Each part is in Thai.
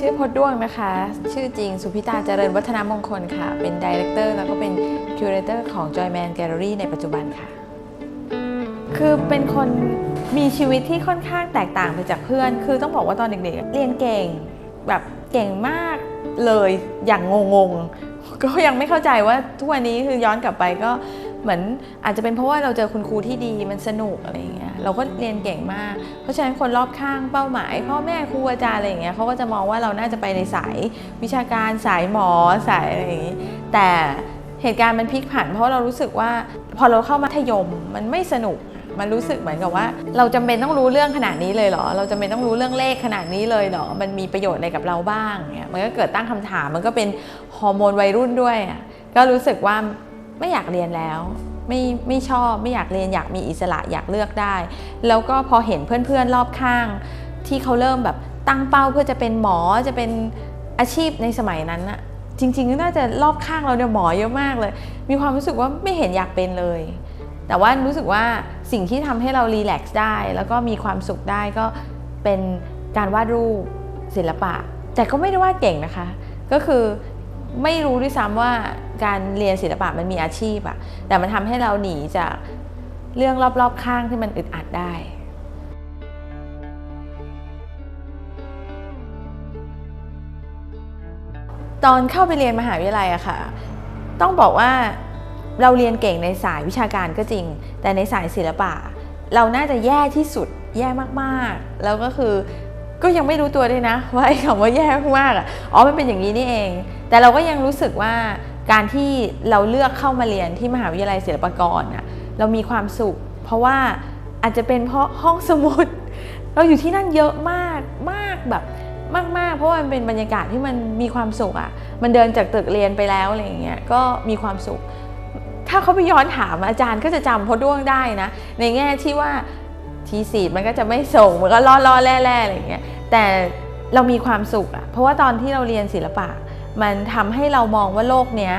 ชื่อพดด้วงนะคะ ชื่อจริงสุพิตาเจริญวัฒนมงคลค่ะ เป็นดีเรคเตอร์แล้วก็เป็นคิวเรเตอร์ของ Joyman Gallery ในปัจจุบันค่ะ คือเป็นคนมีชีวิตที่ค่อนข้างแตกต่างไปจากเพื่อน คือต้องบอกว่าตอนเด็กๆ เรียนเก่งแบบเก่งมากเลยอย่างงงๆ ก็ยังไม่เข้าใจว่าทุกวันนี้คือย้อนกลับไปก็ เหมือนอาจจะเป็นเพราะว่าเราเจอคุณครูที่ดีมันสนุกอะไรอย่างเงี้ยเราก็เรียนเก่งมาก เพราะฉะนั้นคนรอบข้างเป้าหมาย พ่อแม่ครูอาจารย์อะไรอย่างเงี้ยเขาก็จะมองว่าเราน่าจะไปในสายวิชาการสายหมอสายอะไรอย่างงี้แต่เหตุการณ์มันพลิกผัน เพราะเรารู้สึกว่าพอเราเข้ามัธยมมันไม่สนุกมันรู้สึกเหมือนกับว่า เราจำเป็นต้องรู้เรื่องขนาดนี้เลยเหรอ เราจำเป็นต้องรู้เรื่องเลขขนาดนี้เลยเหรอ มันมีประโยชน์อะไรกับเราบ้างเนี่ยมันก็เกิดตั้งคำถาม มันก็เป็นฮอร์โมนวัยรุ่นด้วยอะก็รู้สึกว่า ไม่อยากเรียนแล้ว ไม่ไม่ชอบไม่อยากเรียนอยากมีอิสระอยากเลือกได้ แล้วก็พอเห็นเพื่อนๆรอบข้าง ที่เขาเริ่มแบบตั้งเป้าเพื่อจะเป็นหมอจะเป็นอาชีพในสมัยนั้นอะจริงๆก็น่าจะรอบข้างเราเนี่ยหมอเยอะมากเลย มีความรู้สึกว่าไม่เห็นอยากเป็นเลย แต่ว่ารู้สึกว่าสิ่งที่ทำให้เรารีแลกซ์ได้ แล้วก็มีความสุขได้ก็เป็นการวาดรูปศิลปะ แต่ก็ไม่ได้วาดเก่งนะคะ ก็คือ ไม่รู้ด้วยซ้ำว่าการเรียนศิลปะมันมีอาชีพอะแต่มันทำให้เราหนีจากเรื่องรอบๆข้างที่มันอึดอัดได้ตอนเข้าไปเรียนมหาวิทยาลัยอะค่ะ ต้องบอกว่าเราเรียนเก่งในสายวิชาการก็จริง แต่ในสายศิลปะ เราน่าจะแย่ที่สุดแย่มากๆ แล้วก็คือก็ยังไม่รู้ตัวด้วยนะว่าไอ้คำว่าแย่มากอะอ๋อมันเป็นอย่างนี้นี่เอง แต่เราก็ยังรู้สึกว่าการที่เราเลือกเข้ามาเรียนที่มหาวิทยาลัยศิลปากรอะเรามีความสุข เพราะว่าอาจจะเป็นเพราะห้องสมุด เราอยู่ที่นั่นเยอะมากมากแบบมากๆ เพราะมันเป็นบรรยากาศที่มันมีความสุขอะ่ะ มันเดินจากตึกเรียนไปแล้วอะไรอย่างเงี้ยก็มีความสุข ถ้าเขาไปย้อนถามอาจารย์ก็จะจำพอด้วงได้นะ ในแง่ที่ว่าทีสีมันก็จะไม่ส่งมันก็ล่อล่อๆแร่แร่ๆอะไรอย่างเงี้ยแต่เรามีความสุขอะเพราะว่าตอนที่เราเรียนศิลปะ มันทำให้เรามองว่าโลกเนี้ย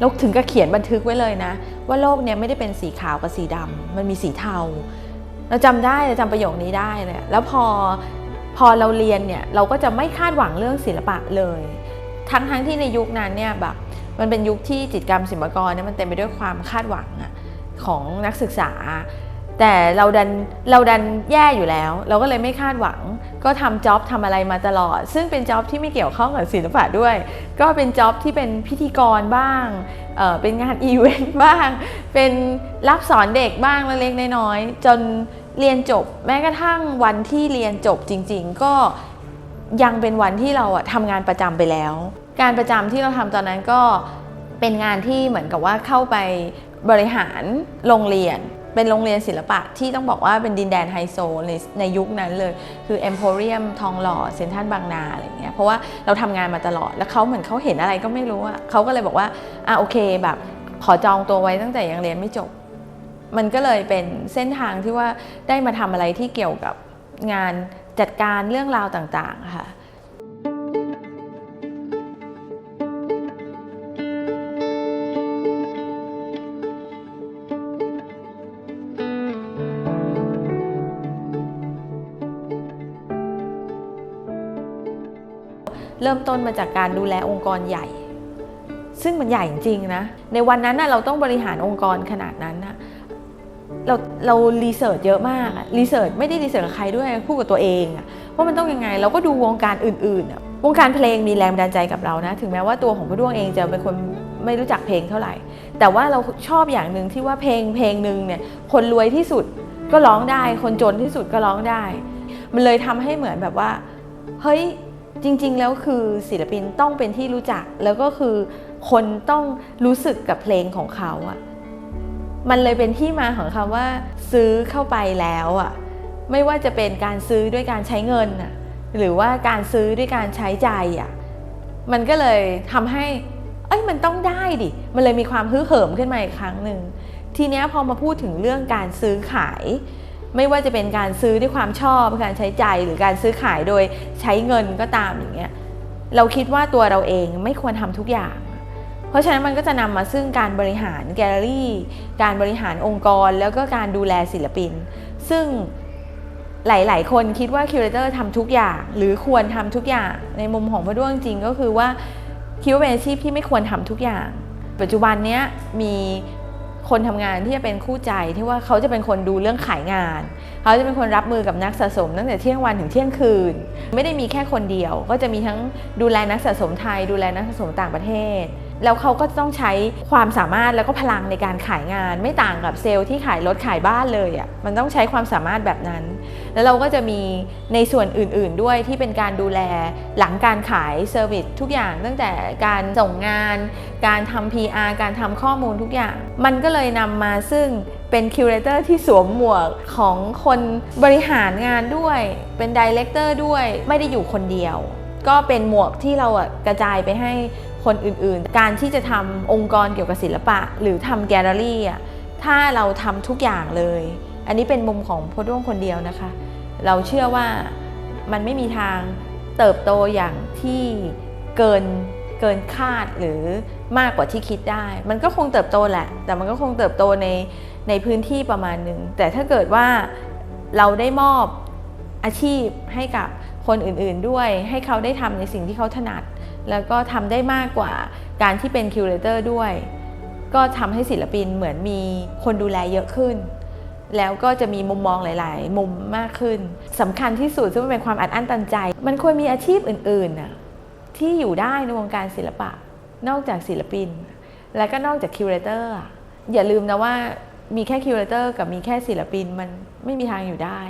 เราถึงกับเขียนบันทึกไว้เลยนะ ว่าโลกเนี้ยไม่ได้เป็นสีขาวกับสีดำมันมีสีเทา เราจำได้เราจำประโยคนี้ได้เลยแล้วพอพอเราเรียนเนี่ยเราก็จะไม่คาดหวังเรื่องศิลปะเลย ทั้งทั้งที่ในยุคนั้นเนี่ยแบบมันเป็นยุคที่จิตกรรมศิลปกรเนี่ยมันเต็มไปด้วยความคาดหวังอะของนักศึกษา แต่เราดันเราดันแย่อยู่แล้ว เราก็เลยไม่คาดหวัง ก็ทำจ็อบทำอะไรมาตลอด ซึ่งเป็นจ็อบที่ไม่เกี่ยวข้องกับศิลปะด้วย ก็เป็นจ็อบที่เป็นพิธีกรบ้างเเป็นงานอีเวนต์บ้าง เป็นรับสอนเด็กบ้างเล็กๆน้อยๆจนเรียนจบแม้กระทั่งวันที่เรียนจบจริง ๆ ก็ยังเป็นวันที่เราอะทำงานประจำไปแล้ว การประจำที่เราทำตอนนั้นก็เป็นงานที่เหมือนกับว่าเข้าไปบริหารโรงเรียน เป็นโรงเรียนศิลปะที่ต้องบอกว่าเป็นดินแดนไฮโซในในยุคนั้นเลย คือ Emporium ทองหล่อเซ็นทรัลบางนาอะไรเงี้ยเพราะว่าเราทำงานมาตลอด แล้วเขาเหมือนเขาเห็นอะไรก็ไม่รู้อะเขาก็เลยบอกว่าอะโอเคแบบขอจองตัวไว้ตั้งแต่ยังเรียนไม่จบ มันก็เลยเป็นเส้นทางที่ว่าได้มาทำอะไรที่เกี่ยวกับงานจัดการเรื่องราวต่างๆค่ะ เริ่มต้นมาจากการดูแลองค์กรใหญ่ ซึ่งมันใหญ่จริงๆนะ ในวันนั้นนะเราต้องบริหารองค์กรขนาดนั้นนะเราเรารีเสิร์ชเยอะมากรีเสิร์ชไม่ได้รีเสิร์ชกับใครด้วยพูดกับตัวเองว่ามันต้องยังไง เราก็ดูวงการอื่นๆ วงการเพลงมีแรงบันดาลใจกับเรานะ ถึงแม้ว่าตัวของพี่ด้วงเองจะเป็นคนไม่รู้จักเพลงเท่าไหร่ แต่ว่าเราชอบอย่างหนึ่งที่ว่าเพลงเพลงหนึ่งเนี่ยคนรวยที่สุดก็ร้องได้ คนจนที่สุดก็ร้องได้ มันเลยทำให้เหมือนแบบว่า เฮ้ย จริงๆ แล้วคือศิลปินต้องเป็นที่รู้จัก แล้วก็คือคนต้องรู้สึกกับเพลงของเขาอะมันเลยเป็นที่มาของคำว่าซื้อเข้าไปแล้วอะไม่ว่าจะเป็นการซื้อด้วยการใช้เงินอะหรือว่าการซื้อด้วยการใช้ใจอะมันก็เลยทำให้เอ้ยมันต้องได้ดิ มันเลยมีความฮึกเหิมขึ้นมาอีกครั้งหนึ่ง ทีเนี้ยพอมาพูดถึงเรื่องการซื้อขาย ไม่ว่าจะเป็นการซื้อด้วยความชอบการใช้ใจหรือการซื้อขายโดยใช้เงินก็ตามอย่างเงี้ยเราคิดว่าตัวเราเองไม่ควรทำทุกอย่าง เพราะฉะนั้นมันก็จะนำมาซึ่งการบริหารแกลเลอรี่ การบริหารองค์กร แล้วก็การดูแลศิลปิน ซึ่งหลาย ๆ คนคิดว่าคิวเรเตอร์ทำทุกอย่าง หรือควรทำทุกอย่างในมุมของพ่อด้วงจริงก็คือว่าคิดว่าเป็นอาชีพที่ไม่ควรทำทุกอย่าง ปัจจุบันเนี้ยมี คนทำงานที่จะเป็นคู่ใจที่ว่าเขาจะเป็นคนดูเรื่องขายงาน เขาจะเป็นคนรับมือกับนักสะสม ตั้งแต่เที่ยงวันถึงเที่ยงคืน ไม่ได้มีแค่คนเดียว ก็จะมีทั้งดูแลนักสะสมไทย ดูแลนักสะสมต่างประเทศ แล้วเขาก็ต้องใช้ความสามารถแล้วก็พลังในการขายงาน ไม่ต่างกับเซลล์ที่ขายรถขายบ้านเลยอะ่ะมันต้องใช้ความสามารถแบบนั้น แล้วเราก็จะมีในส่วนอื่นๆด้วยที่เป็นการดูแลหลังการขายเซอร์วิสทุกอย่าง ตั้งแต่การส่งงาน การทำ PR การทำข้อมูลทุกอย่าง มันก็เลยนำมาซึ่งเป็นคิวเรเตอร์ที่สวมหมวกของคนบริหารงานด้วย เป็นดีเลกเตอร์ด้วยไม่ได้อยู่คนเดียวก็เป็นหมวกที่เรากระจายไปให้ คนอื่นๆ การที่จะทำองค์กรเกี่ยวกับศิลปะ หรือทำแกลเลอรี่อะถ้าเราทำทุกอย่างเลย อันนี้เป็นมุมของพด้วงคนเดียวนะคะ เราเชื่อว่ามันไม่มีทางเติบโตอย่างที่เกินเกินคาดหรือมากกว่าที่คิดได้ มันก็คงเติบโตแหละ แต่มันก็คงเติบโตในในพื้นที่ประมาณหนึ่งแต่ถ้าเกิดว่าเราได้มอบอาชีพให้กับคนอื่นๆด้วย ให้เขาได้ทำในสิ่งที่เขาถนัด แล้วก็ทำได้มากกว่าการที่เป็นคิวเรเตอร์ด้วย ก็ทำให้ศิลปินเหมือนมีคนดูแลเยอะขึ้น แล้วก็จะมีมุมมองหลาย ๆ มุมมากขึ้นสำคัญที่สุดซึ่งมันเป็นความอัดอั้นตันใจ มันควรมีอาชีพอื่นๆน่ะที่อยู่ได้ในวงการศิลปะ นอกจากศิลปิน และก็นอกจากคิวเรเตอร์อย่าลืมนะว่ามีแค่คิวเรเตอร์กับมีแค่ศิลปินมันไม่มีทางอยู่ได้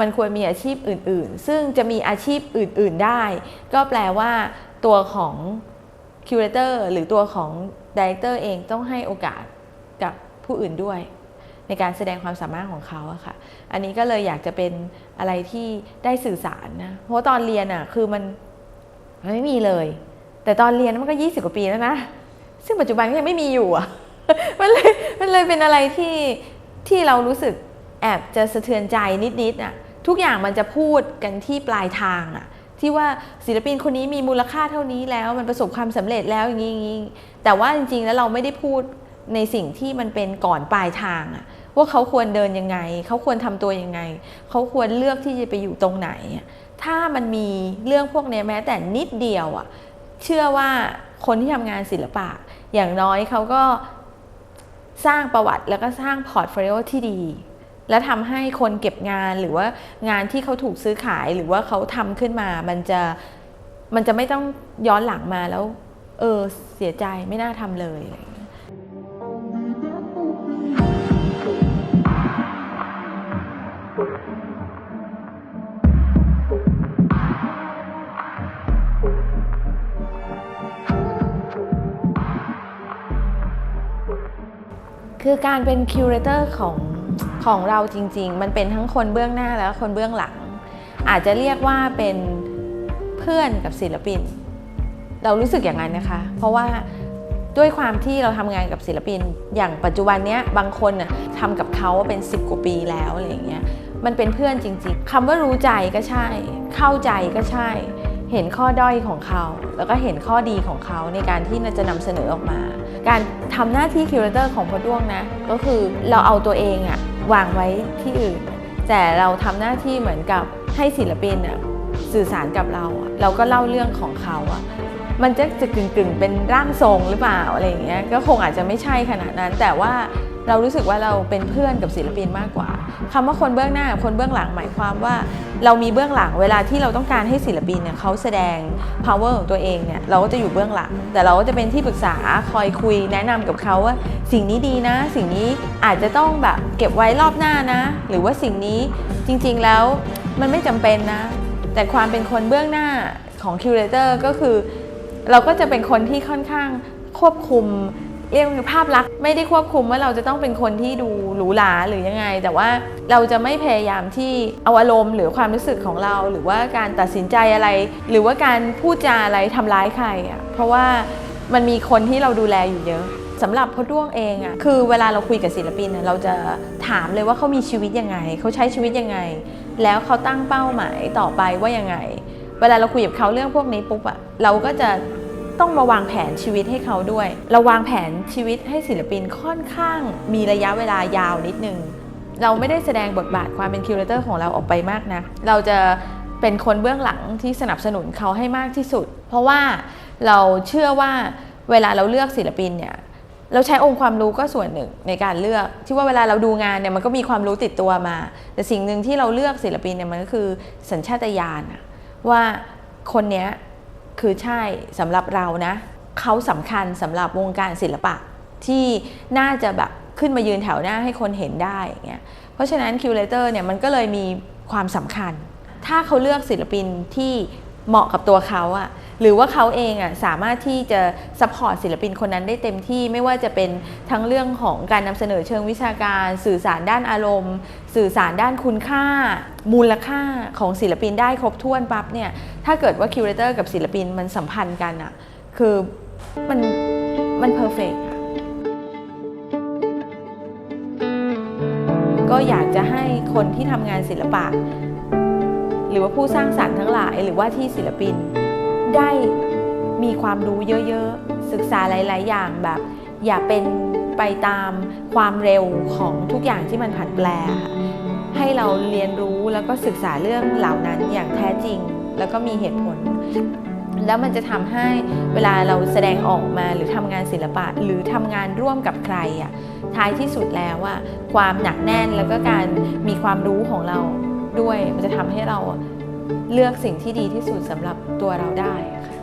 มันควรมีอาชีพอื่น ๆ ซึ่งจะมีอาชีพอื่น ๆ ได้ ก็แปลว่า ตัวของคิวเรเตอร์หรือตัวของดีเรคเตอร์เองต้องให้โอกาสกับผู้อื่นด้วย ในการแสดงความสามารถของเขาอะค่ะ อันนี้ก็เลยอยากจะเป็นอะไรที่ได้สื่อสารนะ เพราะตอนเรียนอะคือมันมันไม่มีเลย แต่ตอนเรียนมันก็ 20 กว่าปีแล้วนะ ซึ่งปัจจุบันก็ยังไม่มีอยู่อะมันเลยมันเลยเป็นอะไรที่ที่เรารู้สึกแอบจะสะเทือนใจนิดๆอะทุกอย่างมันจะพูดกันที่ปลายทางอะ ที่ว่าศิลปินคนนี้มีมูลค่าเท่านี้แล้วมันประสบความสำเร็จแล้วอย่างนี้แต่ว่าจริงๆแล้วเราไม่ได้พูดในสิ่งที่มันเป็นก่อนปลายทางอะว่าเขาควรเดินยังไง เขาควรทำตัวยังไง เขาควรเลือกที่จะไปอยู่ตรงไหน ถ้ามันมีเรื่องพวกนี้แม้แต่นิดเดียวอะเชื่อว่าคนที่ทำงานศิลปะ อย่างน้อยเขาก็สร้างประวัติแล้วก็สร้างพอร์ตโฟลิโอที่ดี และทำให้คนเก็บงานหรือว่างานที่เขาถูกซื้อขายหรือว่าเขาทำขึ้นมา มันจะมันจะไม่ต้องย้อนหลังมาแล้ว เออเสียใจไม่น่าทำเลยอะไรอย่างเงี้ยคือการเป็นคิวเรเตอร์ของ ของเราจริง ๆ มันเป็นทั้งคนเบื้องหน้าแล้วก็คนเบื้องหลัง อาจจะเรียกว่าเป็นเพื่อนกับศิลปิน เรารู้สึกอย่างนั้นนะคะ เพราะว่าด้วยความที่เราทำงานกับศิลปิน อย่างปัจจุบันเนี้ยบางคนน่ะทำกับเขาเป็น 10 กว่าปีแล้วอะไรอย่างเงี้ยมันเป็นเพื่อนจริง ๆคำว่ารู้ใจก็ใช่ เข้าใจก็ใช่ เห็นข้อด้อยของเขา แล้วก็เห็นข้อดีของเขาในการที่จะนำเสนอออกมา การทำหน้าที่คิวเรเตอร์ของพอด้วงนะ ก็คือเราเอาตัวเองอะ วางไว้ที่อื่น แต่เราทำหน้าที่เหมือนกับให้ศิลปินอะสื่อสารกับเรา เราก็เล่าเรื่องของเขาอะ มันจะจะกึ่งๆเป็นร่างทรงหรือเปล่าอะไรอย่างเงี้ยก็คงอาจจะไม่ใช่ขนาดนั้น แต่ว่าเรารู้สึกว่าเราเป็นเพื่อนกับศิลปินมากกว่าคำว่าคนเบื้องหน้ากับคนเบื้องหลังหมายความว่า เรามีเบื้องหลังเวลาที่เราต้องการให้ศิลปินเนี่ยเขาแสดง power ของตัวเองเนี่ยเราก็จะอยู่เบื้องหลัง แต่เราก็จะเป็นที่ปรึกษาคอยคุยแนะนำกับเขาว่า สิ่งนี้ดีนะ สิ่งนี้อาจจะต้องแบบเก็บไว้รอบหน้านะ หรือว่าสิ่งนี้จริงๆแล้วมันไม่จำเป็นนะ แต่ความเป็นคนเบื้องหน้าของคิวเรเตอร์ก็คือ เราก็จะเป็นคนที่ค่อนข้างควบคุมเรียกว่าภาพลักษณ์ไม่ได้ควบคุมว่าเราจะต้องเป็นคนที่ดูหรูหราหรือยังไง แต่ว่าเราจะไม่พยายามที่เอาอารมณ์หรือความรู้สึกของเรา หรือว่าการตัดสินใจอะไร หรือว่าการพูดจาอะไรทำร้ายใครอะเพราะว่ามันมีคนที่เราดูแลอยู่เยอะสำหรับพ่อด้วงเองอะคือเวลาเราคุยกับศิลปินน่ะเราจะถามเลยว่าเขามีชีวิตยังไง เขาใช้ชีวิตยังไง แล้วเขาตั้งเป้าหมายต่อไปว่ายังไง เวลาเราคุยกับเขาเรื่องพวกนี้ปุ๊บอะเราก็จะ ต้องมาวางแผนชีวิตให้เขาด้วย เราวางแผนชีวิตให้ศิลปินค่อนข้างมีระยะเวลายาวนิดนึง เราไม่ได้แสดงบทบาทความเป็นคิวเรเตอร์ของเราออกไปมากนะเราจะเป็นคนเบื้องหลังที่สนับสนุนเขาให้มากที่สุด เพราะว่าเราเชื่อว่าเวลาเราเลือกศิลปินเนี่ยเราใช้องค์ความรู้ก็ส่วนหนึ่งในการเลือก ที่ว่าเวลาเราดูงานเนี่ยมันก็มีความรู้ติดตัวมา แต่สิ่งหนึ่งที่เราเลือกศิลปินเนี่ยมันก็คือสัญชาตญาณว่าคนเนี้ย คือใช่สำหรับเรานะเขาสำคัญสำหรับวงการศิลปะที่น่าจะแบบขึ้นมายืนแถวหน้าให้คนเห็นได้เงี้ยเพราะฉะนั้นคิวเลเตอร์เนี่ยมันก็เลยมีความสำคัญ ถ้าเขาเลือกศิลปินที่เหมาะกับตัวเขาอะ หรือว่าเขาเองอะสามารถที่จะซัพพอร์ตศิลปินคนนั้นได้เต็มที่ไม่ว่าจะเป็นทั้งเรื่องของการนำเสนอเชิงวิชาการ สื่อสารด้านอารมณ์ สื่อสารด้านคุณค่า มูลค่าของศิลปินได้ครบถ้วนปั๊บเนี่ยถ้าเกิดว่าคิวเรเตอร์กับศิลปินมันสัมพันธ์กันอะคือมันมันเพอร์เฟกต์ก็อยากจะให้คนที่ทำงานศิลปะ หรือว่าผู้สร้างสรรค์ทั้งหลายหรือว่าที่ศิลปิน ได้มีความรู้เยอะๆ ศึกษาหลาย ๆ อย่างแบบ อย่าเป็นไปตามความเร็วของทุกอย่างที่มันผันแปรค่ะให้เราเรียนรู้แล้วก็ศึกษาเรื่องเหล่านั้นอย่างแท้จริง แล้วก็มีเหตุผล แล้วมันจะทำให้เวลาเราแสดงออกมาหรือทำงานศิลปะ หรือทำงานร่วมกับใครอะท้ายที่สุดแล้วว่าความหนักแน่นแล้วก็การมีความรู้ของเราด้วยมันจะทำให้เรา เลือกสิ่งที่ดีที่สุดสำหรับตัวเราได้ค่ะ